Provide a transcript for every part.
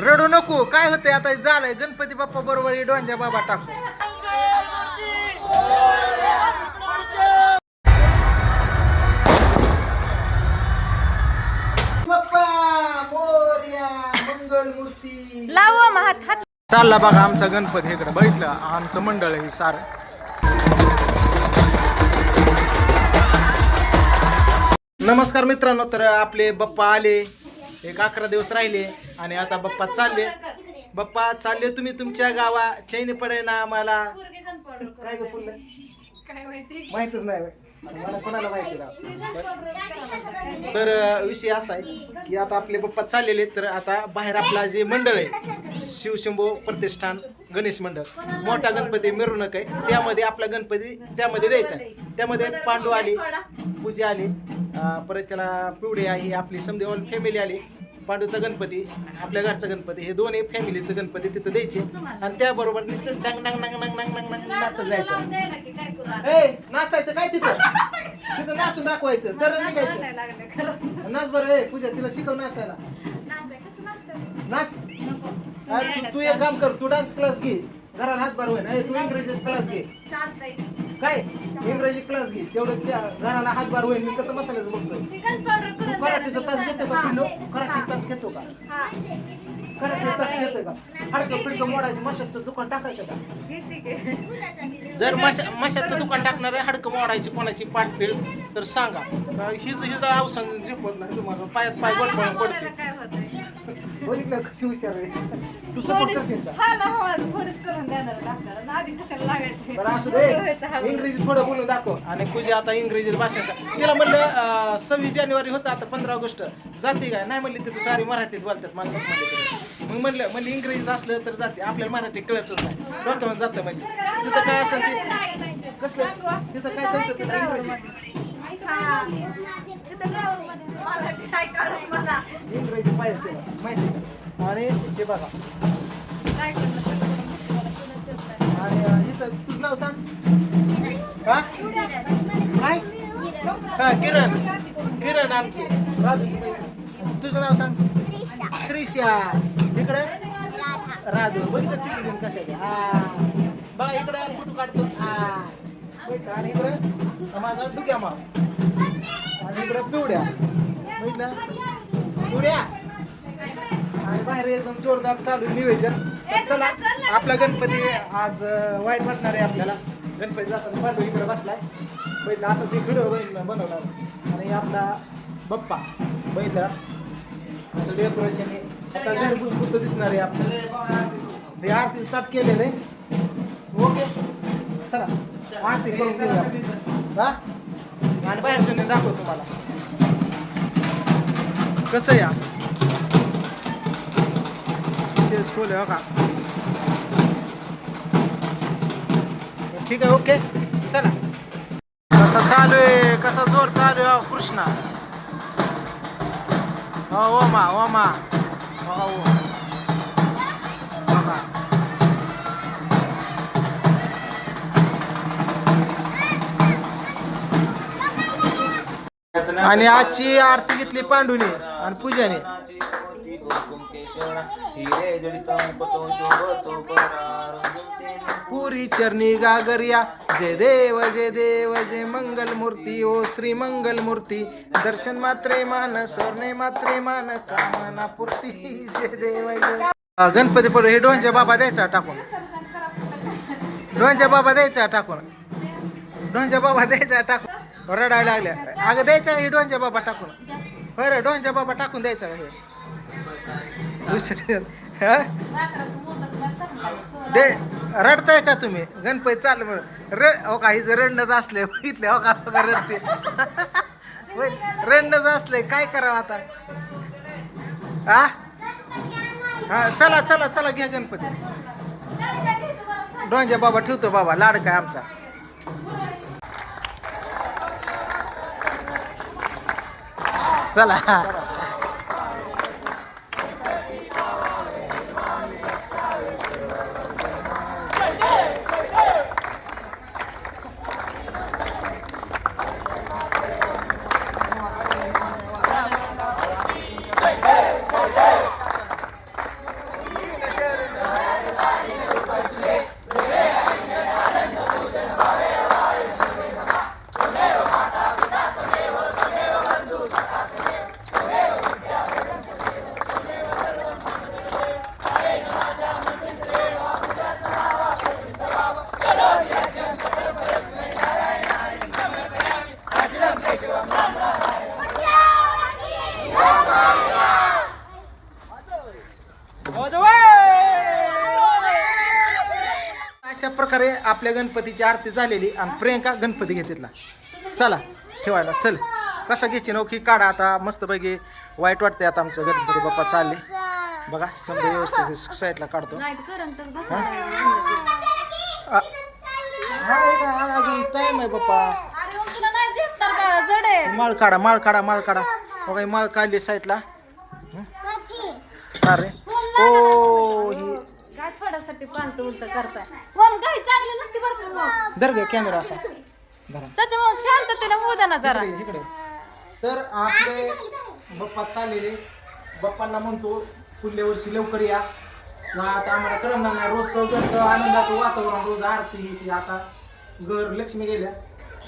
रडू नको. काय होतंय? आता झालंय. गणपती बाप्पा बरोबर हे डोंजा बाबा टाकू. बाप्पा मोरया मंगल मूर्ती लाव हात हात. चालला बघा आमचा गणपती इकडे. बघितलं? आमचं मंडळ आहे सारं. नमस्कार मित्रांनो तर आपले बप्पा आले. एक अकरा दिवस राहिले. आणि आता बप्पा चालले. बप्पा चालले तुम्ही तुमच्या गावा. चैन पडे ना आम्हाला. काय ग फुल माहितच नाही मला कोणाला माहिती राव? तर विषय असा आहे की आता आपले बप्पा चाललेले आहेत, तर आता बाहेर आपला जे मंडळ आहे शिवशंभो प्रतिष्ठान गणेश मंडळ मोठा गणपती मिरवणूक आहे. त्यामध्ये आपला गणपती त्यामध्ये द्यायचा आहे. त्यामध्ये पांडू आली पूजा आली परत त्याला पिवडे ही आपली समधी ऑल फॅमिली आली. पांडूचा गणपती आणि आपल्या घरचा गणपती हे दोन्ही फॅमिलीचं गणपती तिथं द्यायचे. आणि त्याबरोबर नुसतं डांग डांग डांग डांग डांग डांग डांग नाचत जायचं ए नाचायचं काय तिथं? तिथं नाचून दाखवायचं तर निघायचं. नाच बरं ए पूजा तिला शिकव नाचायला. नाच. अरे तू- तू एक काम कर तू डान्स क्लास घे. हातभार होईल ए, तू इंग्रजी क्लास घे. काय? इंग्रजी क्लास घे. तेवढं घराला हातभार होईल. मी कसं मसाल्याचं बघतोय. तू कराटेचा तास घेतो का पिल्लो कराटे तास घेतो का? कराटे तास घेतोय का? हडकं पिडकं मोडायचं मशाचं दुकान टाकायचं का? जर मशा मशाचं दुकान टाकणार आहे हडकं मोडायची कोणाची पाठ फिळ तर सांगा. हिच हिच अवसंग झेपत नाही तुम्हाला. पायात पाय गोड पडते. काय होतंय? बघितलं कशी हुशार आहे. तू सपोर्ट करशील का? हाला हवा थोडीच करून देणार डॉक्टर आधी कशाला लागायचे? बरं असं दे. इंग्रजी थोडं बोलून दाखव. आणि पूजा आता इंग्रजी भाषेचा तिला म्हणलं सव्वीस जानेवारी होतं आता पंधरा ऑगस्ट. जाते काय? नाही म्हणली तिथं सारी मराठीत बोलतात मला नको म्हणले. मग म्हणलं म्हणलं इंग्रजीत असलं तर जाते. आपल्याला मराठी कळतच नाही. डोक्यावर जातं म्हणजे. तिथं काय असेल ते? कसलं? तिथं काय कळतं तिथं इंग्रजी? इंग्रजी आणि ते बघा. आणि इथं तुझं नाव सांग. हा? काय? हा किरण. किरण आमचे. राजूची बहीण. तुझं नाव सांग. त्रिशा. इकडे? राजू. बघितलं तिघी जण कशा. हा. बघा इकडे फोटो काढतो? हा. आणि इकडे? माझा डुक्या माव. आणि इकडे पिवड्या. बघितलं? पिवड्या? आणि बाहेर एकदम जोरदार चालू आहे निवेदन चला आपला गणपती आज वाईट वाटणार आहे आपल्याला. गणपती जाताना पांडू इकडे बसलाय. बैठला आताच एक व्हिडिओ बनवला आणि आपला बप्पा बैठला असं डेकोरेशन आहे. आता घर बुचबुच दिसणार आहे आपल्याला. हे आरती ताट केलेलं आहे. ओके. चला आरती करून हा? आणि बाहेरचं नाही दाखव तुम्हाला. कसं या? विशेष खोल आहे हो का ठीक आहे ओके. चला. कसा चालू आहे? कसा जोर चालू आहे? कृष्णा. हो ओमा ओमा. हो आणि आजची आरती घेतली पांडुनी आणि पूजाने. पुरी चरणी गागरिया जय देव जय देव जय मंगल मूर्ती ओ श्री मंगल मूर्ती दर्शन मात्रे मान स्वर्णे मात्रे मान कामना पूर्ती जय देव जय गणपती पडू हे डोंच्या बाबा द्यायचा टाकून. डोंच्या बाबा द्यायचा टाकून. डोंच्या बाबा द्यायचा टाकून. रडायला लागल्या अगं द्यायचा हे डोंच्या बाबा टाकून. बरं डोनच्या बाबा टाकून द्यायचा हे. दे रडताय का तुम्ही? गणपती चाल रड ओ का हिचं रडणंच असले बघितले ओ का हो रडते? रडणंच असले काय करावं आता? हा हा चला चला चला घ्या गणपती. डोंजा बाबा ठेवतो बाबा लाडका काय आमचा. चला अशा प्रकारे आपल्या गणपतीची आरती झालेली आणि प्रियंका गणपती घेतला चला ठेवायला. चल. कसा घ्यायची नोकी काढा आता. मस्तपैकी वाईट वाटते आता आमचं गणपती बाप्पा चालले. बघा समजा व्यवस्थित साईडला काढतो. हा, हे हा, अजून टाइम आहे बाप्पा. माळ काढा माळ काढा माळ काढा. बघा ही माळ काढली साईडला हं? सारे. ओ ही काय थोड्यासाठी पालत उलट करताय. कोण काही चांगली नसती बरं का मग? धर ग कॅमेरा असा. धरा. त्याच्यामुळे शांततेने होऊ द्या ना जरा. इकडे इकडे. तर आपले बाप्पा चाललेले. बाप्पांना म्हणतो पुढल्या वर्षी लवकर या. मग आता आम्हाला करमणार नाही. रोजचं घरचं आनंदाचं वातावरण रोज आरती ही ती आता घर लक्ष्मी गेल्या.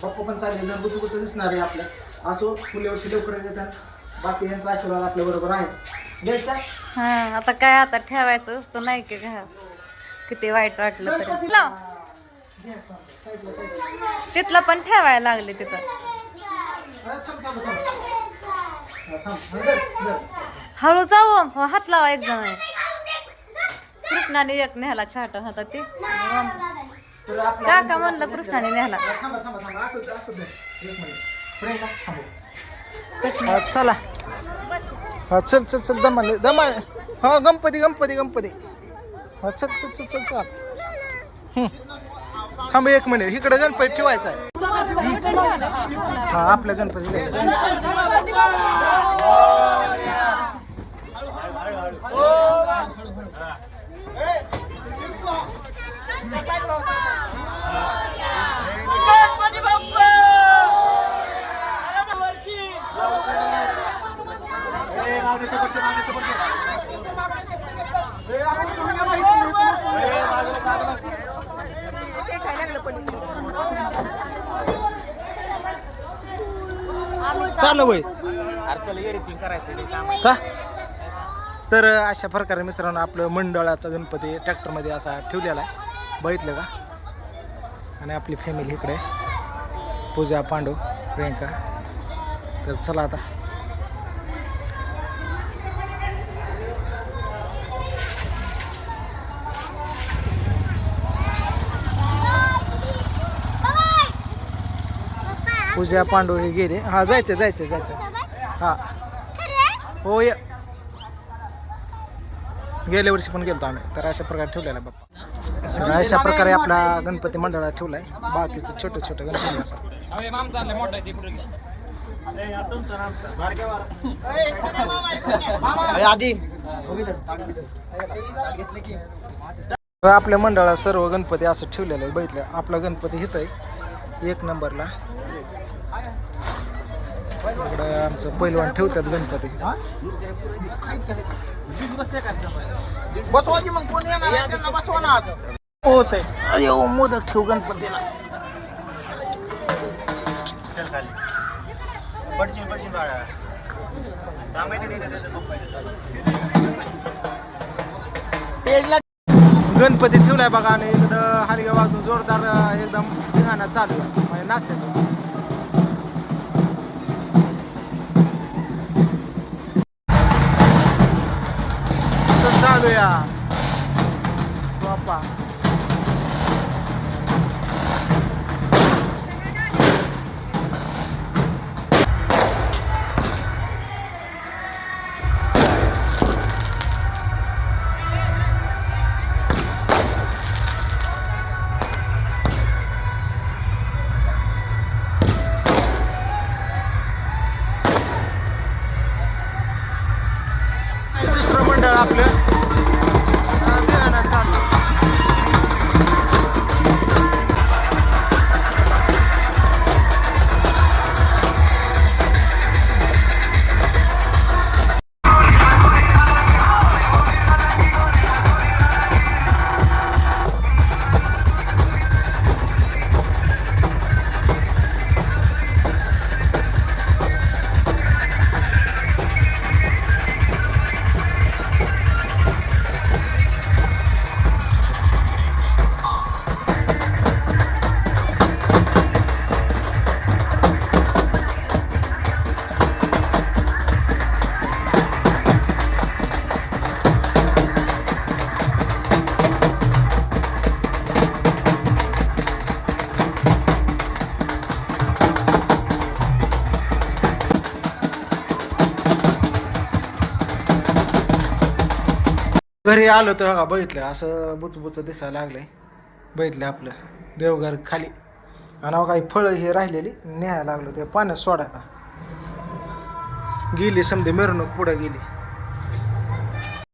बाप्पा पण चालले. घर बुजबुज दिसणार आहे आपल्या? असो पुढल्या वर्षी लवकर येतात. बाकी यांचा आशीर्वाद आपल्या बरोबर आहे. घ्यायचा? हा आता काय आता ठेवायचं असतं नाही की घरात? किती वाईट वाटलं तरी. तिथलं पण ठेवायला लागले तिथं. हळू जाऊ हो, हात लावा एक जण. कृष्णाने एक नेहाला छाट हातात ते. काका म्हणलं कृष्णाने नेहाला हा, थांबा थांबा थांबा. असं असं धर. एक मिनिट. प्रियंका थांबव हा, चला. हा चल चल चल दमा दमा हा गणपती गणपती गणपती. हा चल चल चल चल चल. थांब एक मिनिट इकडे गणपती ठेवायचा आहे. हा आपल्या गणपती चालू वय का? तर अशा प्रकारे मित्रांनो आपलं मंडळाचा गणपती ट्रॅक्टरमध्ये असा ठेवलेला आहे. बघितलं का? आणि आपली फॅमिली इकडे. पूजा पांडू प्रियंका. तर चला आता. पूजा पांडू हे गेले. हा जायचं जायचं जायचं. हा. हो गेल्या वर्षी पण गेलतो आम्ही. तर अशा प्रकारे ठेवलेला आहे बाप्पा. तर अशा प्रकारे आपला गणपती मंडळात ठेवलाय. बाकीचं छोटं छोटं गणपती असं. आधी. तर आपल्या मंडळात सर्व गणपती असं ठेवलेलं आहे बघितलं. आपला गणपती हित आहे. एक नंबरला. इकडं आमचं पैलवान ठेवतात गणपती. बसवा की मग कोण येणार? त्यांना बसवा ना आज. होत अरे ओ मोदक ठेव गणपतीला. गणपती ठेवलाय बघा आणि इकडं हरिगा वाजून जोरदार एकदम धिंगाणा चालू आहे. म्हणजे नाचते असं चालू या बाप्पा. घरी आलो तर बघा बघितलं असं बुचबुच दिसायला लागलंय. बघितलं आपलं देवघर खाली. आणि अहो काही फळं हे राहिलेली न्यायला लागलो ते पाण्यात सोडायला गेली समधी मिरवणूक पुढं गेली.